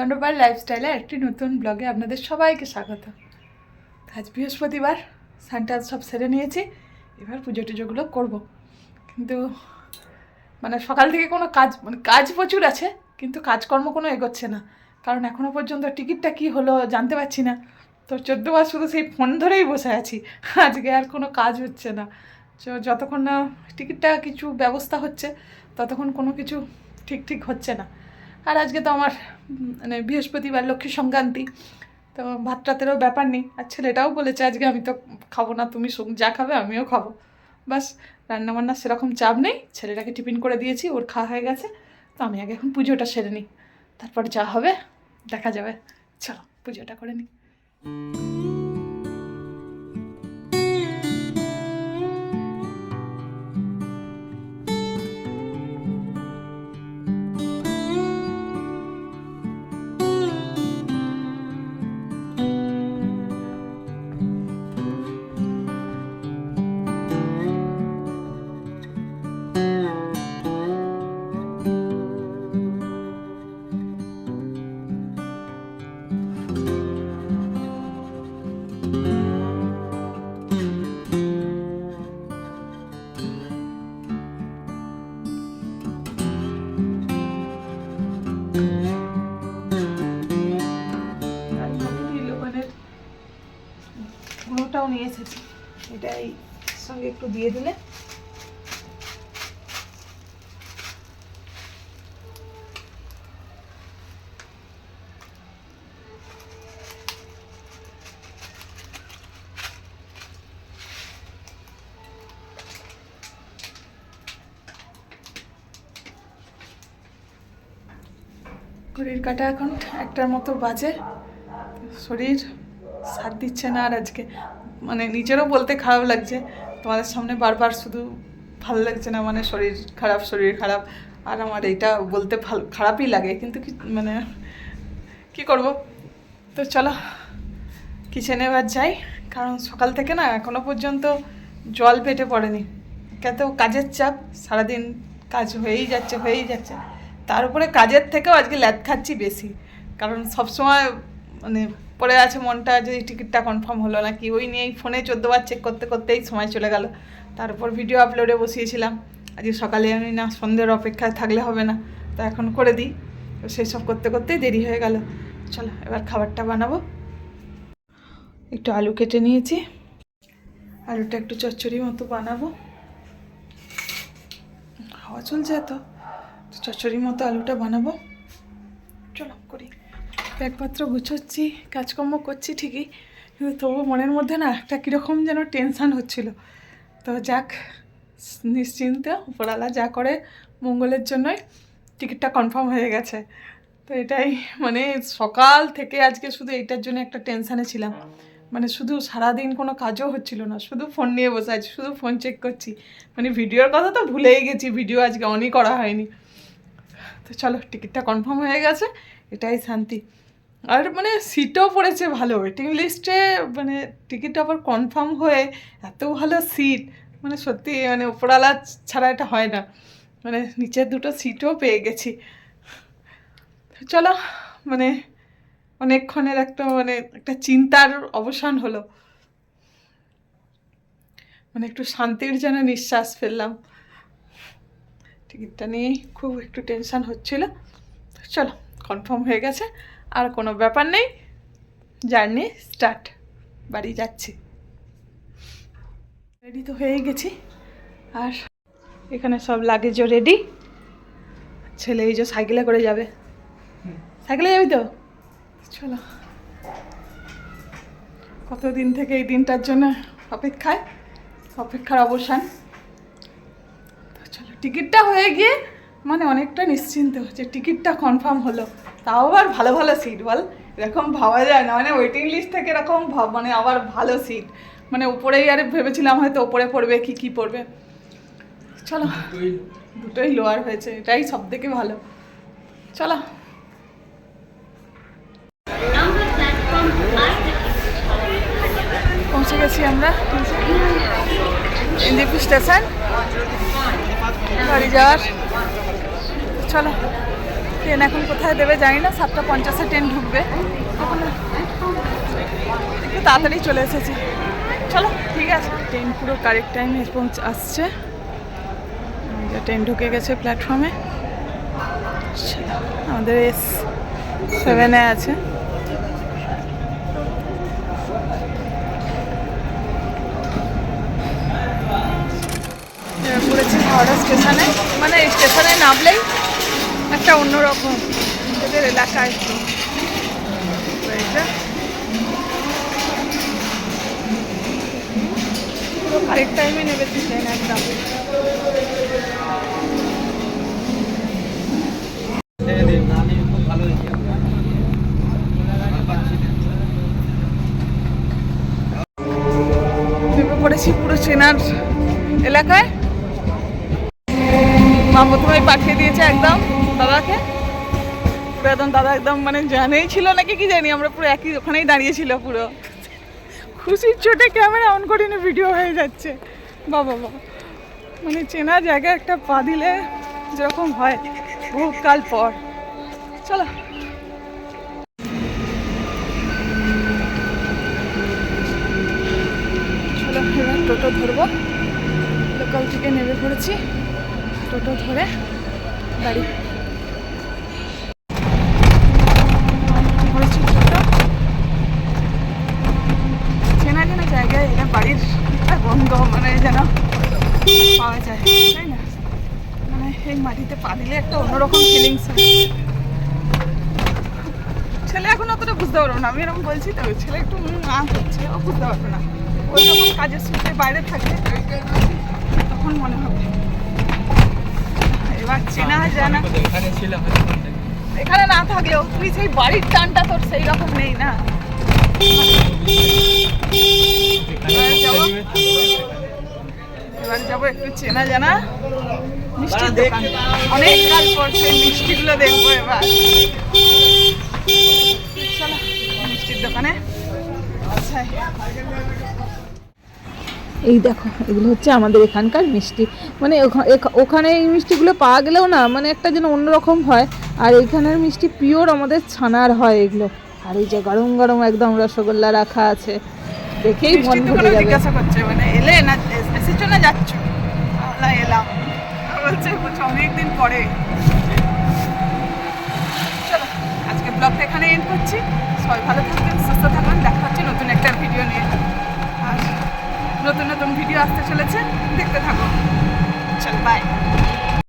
দণ্ডপাল লাইফস্টাইলে একটি নতুন ব্লগে আপনাদের সবাইকে স্বাগত। আজ বৃহস্পতিবার, সানটা সব সেরে নিয়েছি, এবার পুজো টুজোগুলো করব। কিন্তু মানে সকাল থেকে কোনো কাজ মানে কাজ প্রচুর আছে, কিন্তু কাজকর্ম কোনো এগোচ্ছে না। কারণ এখনও পর্যন্ত টিকিটটা কি হলো জানতে পারছি না। তো চোদ্দ বার শুধু সেই ফোন ধরেই বসে আছি, আজকে আর কোনো কাজ হচ্ছে না। তো যতক্ষণ না টিকিটটা কিছু ব্যবস্থা হচ্ছে, ততক্ষণ কোনো কিছু ঠিক ঠিক হচ্ছে না। আর আজকে তো আমার মানে বৃহস্পতিবার, লক্ষ্মী সংক্রান্তি, তো ভাত রাতেরও ব্যাপার নেই। আর ছেলেটাও বলেছে, আজকে আমি তো খাব না, তুমি যা খাবে আমিও খাব। বাস, রান্নাবান্নার সেরকম চাপ নেই। ছেলেটাকে টিফিন করে দিয়েছি, ওর খাওয়া হয়ে গেছে। তো আমি আগে এখন পুজোটা সেরে নিই। তারপর যা হবে, দেখা যাবে। চলো, পুজোটা করে নিই। নিয়ে এসেছি এটাই সঙ্গে একটু দিয়ে দিলে। ঘড়ির কাটা এখন একটার মতো বাজে। শরীর সাথ দিচ্ছে না আর আজকে। মানে নিজেরও বলতে খারাপ লাগছে। তোমাদের সামনে বারবার শুধু ভালো লাগছে না মানে শরীর খারাপ শরীর খারাপ। আর আমার এইটা বলতে ভালো, খারাপই লাগে। কিন্তু কি মানে কি করব? তো চলো কিচেনে এবার যাই। কারণ সকাল থেকে না এখনও পর্যন্ত জল পেটে পড়েনি। কত কাজের চাপ, সারাদিন কাজ হয়েই যাচ্ছে হয়েই যাচ্ছে। তার উপরে কাজের থেকেও আজকে ল্যাদ খাচ্ছি বেশি। কারণ সবসময় মানে পড়ে আছে মনটা যে এই টিকিটটা কনফার্ম হলো না কি ওই নিয়েই ফোনে চোদ্দোবার চেক করতে করতেই সময় চলে গেল। তারপর ভিডিও আপলোডে বসিয়েছিলাম। আজকে সকালে আমি না, সন্ধ্যের অপেক্ষায় থাকলে হবে না, তো এখন করে দিই। তো সেই সব করতে করতেই দেরি হয়ে গেল। চলো, এবার খাবারটা বানাবো। একটু আলু কেটে নিয়েছি। আলুটা একটু চচ্চড়ি মতো বানাবো। হাওয়া চলছে এত। তো চচ্চড়ি মতো আলুটা বানাবো। চলো, করি। ব্যাগপত্র গুছোচ্ছি, কাজকর্ম করছি ঠিকই, কিন্তু তবু মনের মধ্যে না একটা কীরকম যেন টেনশান হচ্ছিল। তো যাক, নিশ্চিন্তে উপরালা যা করে মঙ্গলের জন্যই টিকিটটা কনফার্ম হয়ে গেছে। তো এটাই মানে সকাল থেকে আজকে শুধু এইটার জন্য একটা টেনশানে ছিলাম। মানে শুধু সারাদিন কোনো কাজও হচ্ছিল না, শুধু ফোন নিয়ে বসে আছি, শুধু ফোন চেক করছি। মানে ভিডিওর কথা তো ভুলেই গেছি, ভিডিও আজকে অনই করা হয়নি। তো চলো টিকিটটা কনফার্ম হয়ে গেছে, এটাই শান্তি। আর মানে সিটও পড়েছে ভালো ওয়েটিং লিস্টে মানে টিকিট আবার কনফার্ম হয়ে এত ভালো সিট মানে সত্যি মানে উপরালা ছাড়া এটা হয় না। মানে নিচের দুটো সিটও পেয়ে গেছি। চলো মানে অনেকক্ষণের একটা মানে একটা চিন্তার অবসান হলো। মানে একটু শান্তির যেন নিঃশ্বাস ফেললাম। টিকিটটা নিয়েই খুব একটু টেনশান হচ্ছিল। চলো কনফার্ম হয়ে গেছে। আর কোনো ব্যাপার নেই। Journey start. বাড়ি যাচ্ছি। রেডি তো হয়েই গেছি। আর এখানে সব লাগেজও রেডি ছেলে এই যে সাইকেলে করে যাবে। সাইকেলে যাবি তো? চলো। কতদিন থেকে এই দিনটার জন্য অপেক্ষায়? অপেক্ষার অবসান। চলো টিকিটটা হয়ে গিয়ে মানে অনেকটা নিশ্চিন্ত যে টিকিটটা কনফার্ম হলো। তাও আবার ভালো ভালো সিট বল? এরকম ভাবা যায় না। মানে ওয়েটিং লিস্ট থেকে এরকম ভাব মানে আবার ভালো সিট মানে উপরেই আর ভেবেছিলাম হয়তো ওপরে পড়বে কি কি পড়বে। চলো দুটোই লোয়ার হয়েছে। এটাই সব থেকে ভালো। চলো। পৌঁছে গেছি আমরা। এনজেপি স্টেশন বাড়ি যাওয়ার। চলো। ট্রেন এখন কোথায় দেবে জানি না, সাতটা পঞ্চাশে ট্রেন ঢুকবে। একটু তাড়াতাড়ি চলে এসেছি। চলো, ঠিক আছে। ট্রেন পুরো কারেক্ট টাইমে পৌঁছ, আসছে। ট্রেন ঢুকে গেছে প্ল্যাটফর্মে আমাদের এস সেভেনে আছে। পড়েছি হাওড়া স্টেশনে। মানে স্টেশনে নামলেই একটা অন্যরকম। এদের এলাকায়। পুরো কারেক্ট টাইমে নেবেছি ট্রেন একদম। পড়েছি পুরো চেনার এলাকায়। মা প্রথমেই পাঠিয়ে দিয়েছে একদম। দাদাকে? পুরো একদম দাদা একদম মানে জানেই ছিল নাকি কি জানি, আমরা পুরো একই ওখানেই দাঁড়িয়েছিল পুরো। খুশির চোটে ক্যামেরা অন করিনি ভিডিও হয়ে যাচ্ছে। বাবা বাবা। মানে চেনা জায়গায় একটা পা দিলে যেরকম হয়, বহুকাল পর। চলো। চলো টোটো ধরবো। লোকাল থেকে নেমে পড়েছি। টোটো ধরে বাড়ি ধরেছি টোটো চেনা চেনা জায়গায় এটা বাড়ির একটা গন্ধ মানে যেন পাওয়া যায় তাই না মানে এই মাটিতে পা দিলে একটা অন্যরকম ফিলিংস ছেলে এখন অতটা বুঝতে পারব না আমি এরকম বলছি তো ছেলে একটু না করছে ও বুঝতে পারবে না। ওই যখন কাজের সূত্রে বাইরে থাকে তখন মনে হবে। এবার চেনা জানা এখানে ছিলাম এখানে না থাকলেও তুই সেই বাড়ির টানটা তোর সেই রকম নেই না। এবার যাব একটু চেনা জানা মিষ্টির দোকান। অনেক কাল পর সেই মিষ্টিগুলো দেখব এবার। চলো মিষ্টির দোকানে। আচ্ছা। এই দেখো এগুলো হচ্ছে আমাদের এখানকার মিষ্টি। মানে ওখানে এই মিষ্টিগুলো পাওয়া গেলেও না মানে একটা যেন অন্যরকম হয়। আর এইখানের মিষ্টি পিওর আমাদের ছানার হয় এগুলো। আর এই যে গরম গরম একদম রসগোল্লা রাখা আছে। দেখেই মন ভরে যাবে। জিজ্ঞাসা করছে মানে এলে না এসেছ না যাচ্ছ। আমরা এলাম। বলছে বলছে, অনেকদিন পরে। চলো, আজকে ব্লগটা এখানে এন্ড করছি। সবাই ভালো থাকবেন, সুস্থ থাকবেন। দেখা হচ্ছে নতুন একটা ভিডিও নিয়ে। আর নতুন নতুন ভিডিও আসতে চলেছে। দেখতে থাকো। চল বাই